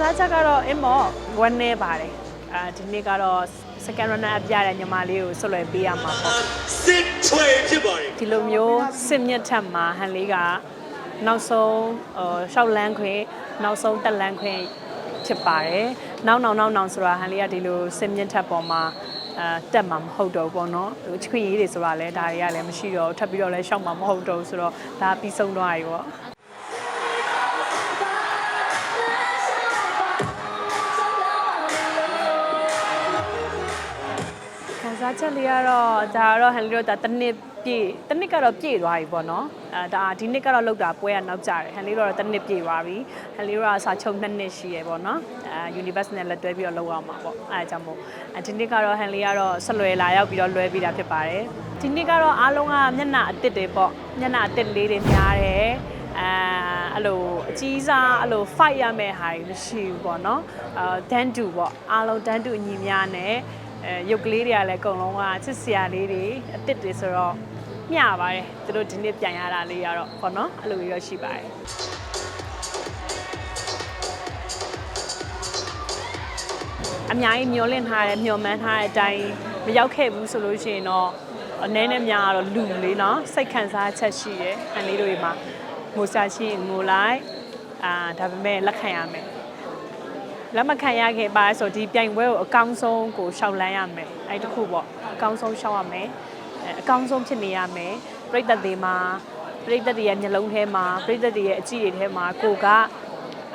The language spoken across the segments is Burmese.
စားချက်ကတော့အင်းမော့ဝမ်းနေပါတယ်အာဒီနေ့ကတော့ second runner up ရတဲ့ညီမလေးကိုဆွတ်လွယ်ပေးရမှာပေါ့စစ်ထွေဖြစ်ပါတယ်ဒီလိုမျိုးစစ်မြစ်ထက်မှာဟန်လေးကနောက်ဆုံးဟိုရှောက်လန်းခွင့်နောက်ဆုံးတက်လန်းခွင့်ဖြစ်ပါတယ်နောက်နောက်နောက်နောက်ဆိုတာဟန်လေးကဒီလိုစစ်မြစ်ထက်ပေါ်မှာအဲတက်မှာမဟုတ်တော့ဘူးပေါ့နော်ဟိုချခွင့်ရေးတွေဆိုတာလဲဒါတွေကလည်းမရှိတော့ဘူးထပ်ပြီးတော့လဲရှောက်မှာမဟုတ်တော့ဘူးဆိုတော့ဒါပြီးဆုံးသွားပြီပေါ့ စားချက်လေးကတော့ဒါကတော့ဟန်လီတို့ဒါတစ်နှစ်ပြည့်တစ်နှစ်ကတော့ပြည့်သွားပြီပေါ့နော်အဲဒါဒီနှစ်ကတော့လောက်တာပွဲကနောက်ကျတယ်ဟန်လီတို့ကတော့တစ်နှစ်ပြည့်သွားပြီဟန်လီတို့ကစာချုပ်နှစ်နှစ်ရှိရပေါ့နော်အဲ universe နဲ့လက်တွဲပြီးတော့လုပ်အောင်ပါပေါ့အဲဒါကြောင့်မို့အဲဒီနှစ်ကတော့ဟန်လီကတော့ဆက်လွယ်လာရောက်ပြီးတော့လွဲပြီးတာဖြစ်ပါတယ်ဒီနှစ်ကတော့အားလုံးကမျက်နှာအစ်စ်တွေပေါ့မျက်နှာအစ်စ်လေးတွေများတယ်အဲအဲ့လိုအကြီးစားအဲ့လို fight ရမယ့်ဟာတွေမရှိဘူးပေါ့နော်အဲဒန်တူပေါ့အားလုံးဒန်တူအညီများနဲ့ အဲရုပ်ကလေးတွေကလည်းအကုန်လုံးကချစ်စရာလေးတွေအစ်စ်တွေဆိုတော့မျှပါတယ်သူတို့ဒီနေ့ပြန်ရတာလေးကတော့ပေါ့နော်အဲ့လိုမျိုးရရှိပါတယ်အများကြီးမျောလင့်ထားတယ်မျောမှန်းထားတဲ့အတိုင်းမရောက်ခဲ့ဘူးဆိုလို့ရှိရင်တော့အနည်းနဲ့များကတော့လူလေးနော်စိတ်ခံစားချက်ရှိတယ်အန်လေးတို့တွေမှာငိုစားရှိရင်ငိုလိုက်အာဒါပေမဲ့လက်ခံရမယ် လက်မခံရခဲ့ပါဆိုဒီပြိုင်ပွဲကိုအကောင်းဆုံးကိုရှောက်လန်းရမယ်အဲ့တခုပေါ့အကောင်းဆုံးရှောက်ရမယ်အဲအကောင်းဆုံးဖြစ်နေရမယ်ပြိသက်တွေမှာပြိသက်တွေရဲ့မျက်လုံးထဲမှာပြိသက်တွေရဲ့အကြည့်တွေထဲမှာကိုက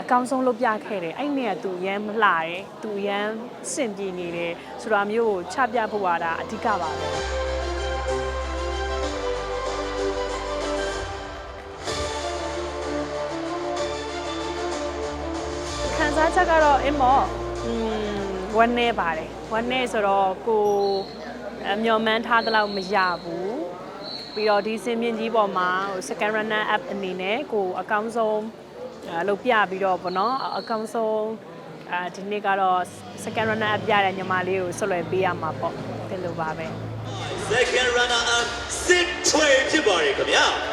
အကောင်းဆုံးလုပ်ပြခဲ့တယ်အဲ့နဲ့ကသူရမ်းမလှတယ်သူရမ်းစင်ပြေနေတယ်ဆိုတာမျိုးကိုချပြဖို့ရတာအဓိကပါပဲ ခံစားချက်ကတော့အင်းမော့อืมဝမ်းနေပါတယ်ဝမ်းနေဆိုတော့ကိုအမျော်မှန်းထားသလောက်မရဘူးပြီးတော့ဒီစင်မြင့်ကြီးပေါ်မှာဟို second runner up အနေနဲ့ကိုအကောင်းဆုံးအဲလုပ်ပြပြီးတော့ဗောနော်အကောင်းဆုံးအဲဒီနေ့ကတော့ second runner up ရတဲ့ညီမလေးကိုဆွတ်လွယ်ပေးရမှာပေါ့ဒီလိုပါပဲ second runner up စစ်ထွေဖြစ်ပါတယ်ခင်ဗျာ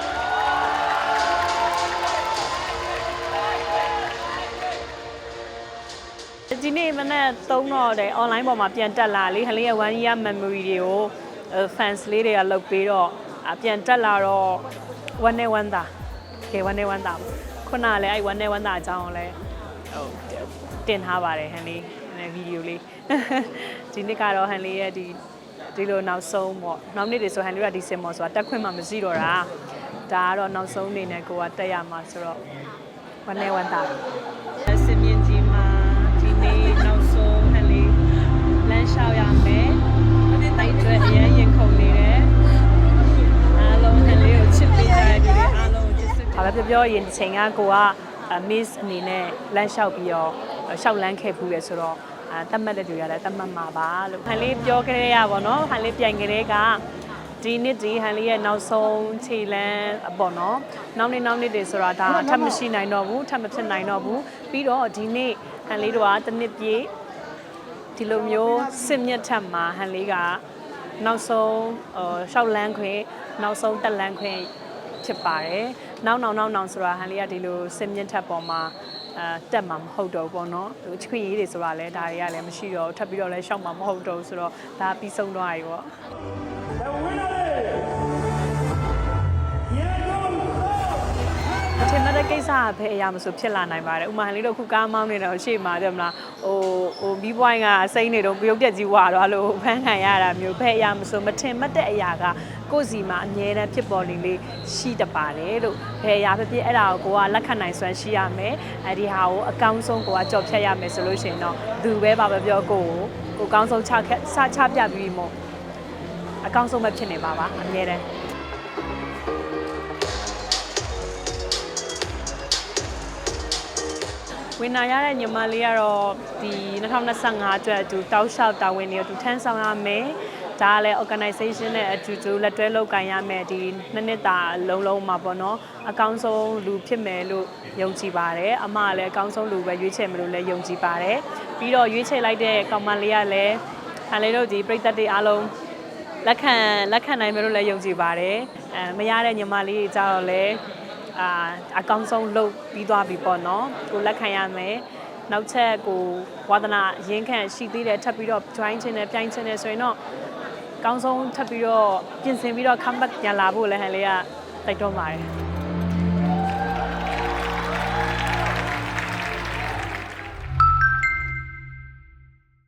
ဒီနေ့မနေ့သုံးတော့တယ် online ပေါ်မှာပြန်တက်လာလေဟလေးရဲ့ one year memory တွေကို fans လေးတွေကလုပ်ပြီးတော့အပြန်တက်လာတော့ one day one တာကဲ one day one တာခုနကလည်းအဲ့ one day one တာအကြောင်းကိုလည်းဟိုတင်ထားပါတယ်ဟန်လေးဗီဒီယိုလေးဒီနေ့ကတော့ဟန်လေးရဲ့ဒီဒီလိုနောက်ဆုံးပေါ့နောက်နေ့တွေဆိုဟန်လေးကဒီစင်မော်ဆိုတာတက်ခွင့်မှမရှိတော့တာဒါကတော့နောက်ဆုံးအနေနဲ့ကိုကတက်ရမှာဆိုတော့ one day one တာစင် လမ်းလျှောက်ရမယ်တိုက်ကျွဲအရင်ရင်ခုန်နေတယ်အားလုံးဟန်လေးကိုချစ်ပေးကြတဲ့လူတွေအားလုံးကိုချစ်စစ်ဘာပဲပြောပြောရင်ဒီချိန်ကကိုက miss အနေနဲ့လမ်းလျှောက်ပြီးတော့လျှောက်လန်းခဲ့ဘူးလေဆိုတော့အဲတတ်မှတ်တဲ့လူရတယ်တတ်မှတ်မှာပါလို့ဟန်လေးပြောကြရပါတော့ဟန်လေးပြိုင်ကြတဲ့ကဒီနှစ်ဒီဟန်လေးရဲ့နောက်ဆုံးခြေလန်းအပေါ့နော်နောက်နေ့နောက်နေ့တွေဆိုတာဒါထပ်မရှိနိုင်တော့ဘူးထပ်မဖြစ်နိုင်တော့ဘူးပြီးတော့ဒီနေ့ဟန်လေးတို့ကတစ်နှစ်ပြည့် ဒီလိုမျိုးစစ်မြစ်ထက်မှာဟန်လေးကနောက်ဆုံးဟိုရှောက်လန်းခွင့်နောက်ဆုံးတက်လန်းခွင့်ဖြစ်ပါတယ်နောက်နောက်နောက်နောက်ဆိုတာဟန်လေးကဒီလိုစစ်မြစ်ထက်ပေါ်မှာအဲတက်မှာမဟုတ်တော့ဘူးပေါ့နော်ဟိုချခွင့်ရေးတွေဆိုတာလဲဒါတွေကလည်းမရှိတော့ဘူးထပ်ပြီးတော့လဲရှောက်မှာမဟုတ်တော့ဘူးဆိုတော့ဒါပြီးဆုံးသွားပြီပေါ့ ထင်မှတ်တဲ့ကိစ္စကဘယ်အရာမဆိုဖြစ်လာနိုင်ပါတယ်ဥမာဟန်လေးတို့ခုကားမောင်းနေတော့ရှေ့မှာတယ်မလားဟိုဟိုဘီးပွိုင်းကစိမ့်နေတော့ပြုတ်ပြက်ကြီးဝါတော့လို့ဖမ်းခံရတာမျိုးဘယ်အရာမဆိုမထင်မှတ်တဲ့အရာကကိုယ့်စီမှာအမြဲတမ်းဖြစ်ပေါ်နေလေးရှိတပါတယ်လို့ဘယ်အရာဖြစ်ဖြစ်အဲ့ဒါကိုကိုကလက်ခံနိုင်စွမ်းရှိရမယ်အဲ့ဒီဟာကိုအကောင်းဆုံးကိုကကြော်ဖြတ်ရမယ်ဆိုလို့ရှိရင်တော့သူပဲပါပဲပြောကိုကိုကိုအကောင်းဆုံးချခက်စချပြပြီးမို့အကောင်းဆုံးပဲဖြစ်နေပါပါအမြဲတမ်း ဝင်နာရတဲ့ညီမလေးကတော့ဒီ2025အတွက်အတူတောက်လျှောက်တာဝန်တွေအတူထမ်းဆောင်ရမယ်။ဒါကလည်း organization နဲ့အတူတူလက်တွဲလုပ်ကိုင်ရမယ်ဒီနှစ်နှစ်တာလုံးလုံးမှာပေါ့နော်။အကောင်းဆုံးလူဖြစ်မယ်လို့ယုံကြည်ပါတယ်။အမကလည်းအကောင်းဆုံးလူပဲရွေးချယ်မယ်လို့လည်းယုံကြည်ပါတယ်။ပြီးတော့ရွေးချယ်လိုက်တဲ့ကောင်မလေးကလည်းဟာလေတို့ဒီပြည်သက်တွေအားလုံးလက်ခံလက်ခံနိုင်မယ်လို့လည်းယုံကြည်ပါတယ်။အဲမရတဲ့ညီမလေးတွေကြတော့လည်း အာအကောင်းဆုံးလုပ်ပြီးသွားပြီပေါ့နော်ကိုလက်ခံရမယ်နောက်ချက်ကိုဝါသနာရင်းခံရှိသေးတယ်ထပ်ပြီးတော့ join ချင်တယ်ပြိုင်ချင်တယ်ဆိုရင်တော့ကောင်းဆုံးထပ်ပြီးတော့ပြင်ဆင်ပြီးတော့ comeback ပြန်လာဖို့လည်းဟန်လေးကတိုက်တော့ပါတယ်